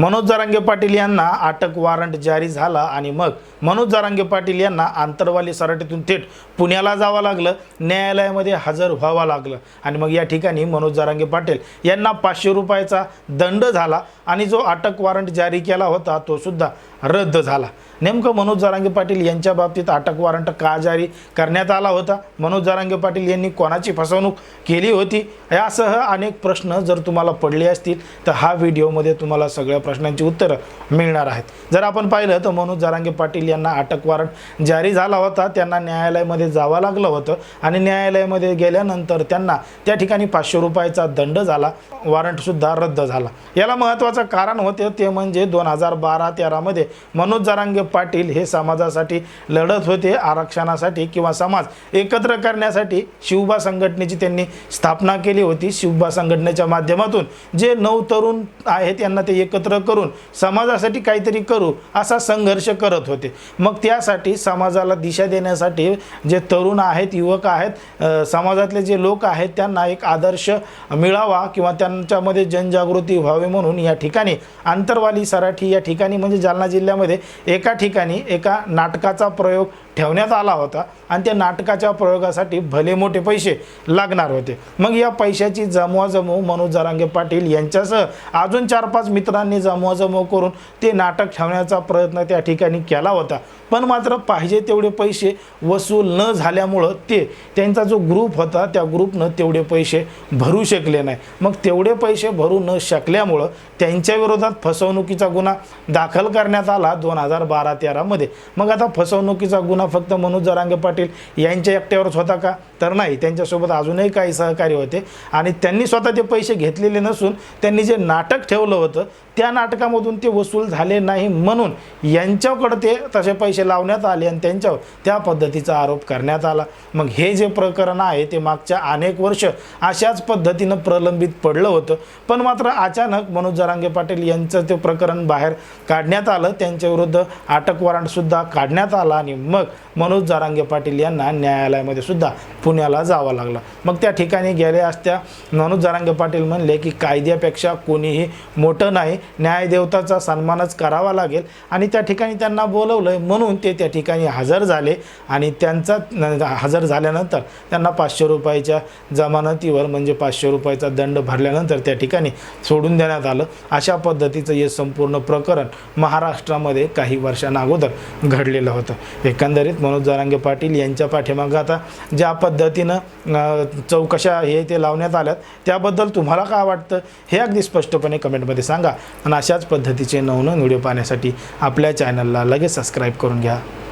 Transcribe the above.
मनोज जारांगे पाटील यांना अटक वॉरंट जारी झाला आणि मग मनोज जारांगे पाटील यांना आंतरवाली सराटीतून थेट पुण्याला जावं लागलं न्यायालयामध्ये हजर व्हावं लागलं. आणि मग या ठिकाणी मनोज जारांगे पाटील यांना पाचशे रुपयाचा दंड झाला आणि जो अटक वॉरंट जारी केला होता तो सुद्धा रद्द झाला. नेमकं मनोज जारांगे पाटील यांच्या बाबतीत अटक वॉरंट का जारी करण्यात आला होता? मनोज जारांगे पाटील यांनी कोणाची फसवणूक केली होती? यासह अनेक प्रश्न जर तुम्हाला पडले असतील तर हा व्हिडिओमध्ये तुम्हाला सगळ्या प्रश्नांची उत्तरं मिळणार आहेत. जर आपण पाहिलं तर मनोज जारांगे पाटील यांना अटक वॉरंट जारी झाला होता. त्यांना न्यायालयामध्ये जावं लागलं होतं आणि न्यायालयामध्ये गेल्यानंतर त्यांना त्या ठिकाणी पाचशे रुपयाचा दंड झाला. वॉरंटसुद्धा रद्द झाला. याला महत्त्वाचं कारण होते ते म्हणजे दोन हजार बारा तेरामध्ये मनोज जरांगे पाटील हे समाजासाठी लढत होते आरक्षणासाठी किंवा समाज एकत्र करण्यासाठी शिवबा संघटनेची त्यांनी स्थापना केली होती. शिवबा संघटनेच्या माध्यमातून जे नऊ तरुण आहेत यांना ते एकत्र करून समाजासाठी काहीतरी करू असा संघर्ष करत होते. मग त्यासाठी समाजाला दिशा देण्यासाठी जे तरुण आहेत युवक आहेत समाजातले जे लोक आहेत त्यांना एक आदर्श मिळावा किंवा त्यांच्यामध्ये जनजागृती व्हावी म्हणून या ठिकाणी आंतरवाली सराठी या ठिकाणी म्हणजे जालना जिल्ह्यामध्ये एका ठिकाणी एका नाटकाचा प्रयोग ठेवण्यात आला होता आणि त्या नाटकाच्या प्रयोगासाठी भले मोठे पैसे लागणार होते. मग या पैशाची जमवाजमव मनोज जरांगे पाटील यांच्यासह अजून चार पाच मित्रांनी जमवाजमव करून ते नाटक ठेवण्याचा प्रयत्न त्या ठिकाणी केला होता. पण मात्र पाहिजे तेवढे पैसे वसूल न झाल्यामुळं ते त्यांचा जो ग्रुप होता त्या ग्रुपनं तेवढे पैसे भरू शकले नाही. मग तेवढे पैसे भरू न शकल्यामुळं त्यांच्या विरोधात फसवणुकीचा गुन्हा दाखल करण्यात आला दोन हजार बारा तेरामध्ये मग आता फसवणुकीचा गुन्हा फक्त मनोज जरांगे पाटील यांच्या एकट्यावरच होता का? तर नाही. त्यांच्यासोबत अजूनही काही सहकारी होते. आणि त्यांनी स्वतः ते पैसे घेतलेले नसून त्यांनी जे नाटक ठेवलं होतं त्या नाटकामधून ते वसूल झाले नाही म्हणून यांच्याकडं ते तसे पैसे लावण्यात आले आणि त्यांच्यावर त्या पद्धतीचा आरोप करण्यात आला. मग हे जे प्रकरण आहे ते मागच्या अनेक वर्ष अशाच पद्धतीनं प्रलंबित पडलं होतं. पण मात्र अचानक मनोज जरांगे पाटील यांचं ते प्रकरण बाहेर काढण्यात आलं. त्यांच्याविरुद्ध अटक वॉरंटसुद्धा काढण्यात आला आणि मग मनोज जारांगे पाटील यांना न्यायालयामध्ये सुद्धा पुण्याला जावं लागलं. मग त्या ठिकाणी गेले असत्या मनोज जारांगे पाटील म्हणले की कायद्यापेक्षा कोणीही मोठं नाही न्यायदेवताचा सन्मानच करावा लागेल. आणि त्या ठिकाणी त्यांना बोलवलं म्हणून ते त्या ठिकाणी हजर झाले आणि त्यांचा हजर झाल्यानंतर त्यांना पाचशे रुपयाच्या जमानतीवर म्हणजे पाचशे रुपयाचा दंड भरल्यानंतर त्या ठिकाणी सोडून देण्यात आलं. अशा पद्धतीचं हे संपूर्ण प्रकरण महाराष्ट्र महाराष्ट्रामध्ये काही वर्षांना अगोदर घडलेलं होतं. एकंदरीत मनोज जरांगे पाटील यांच्या पाठीमागं आता ज्या पद्धतीनं चौकशा हे ते लावण्यात आल्यात त्याबद्दल तुम्हाला काय वाटतं? हे अगदी स्पष्टपणे कमेंटमध्ये सांगा. आणि अशाच पद्धतीचे नवनवीन व्हिडिओ पाहण्यासाठी आपल्या चॅनलला लगेच सबस्क्राईब करून घ्या.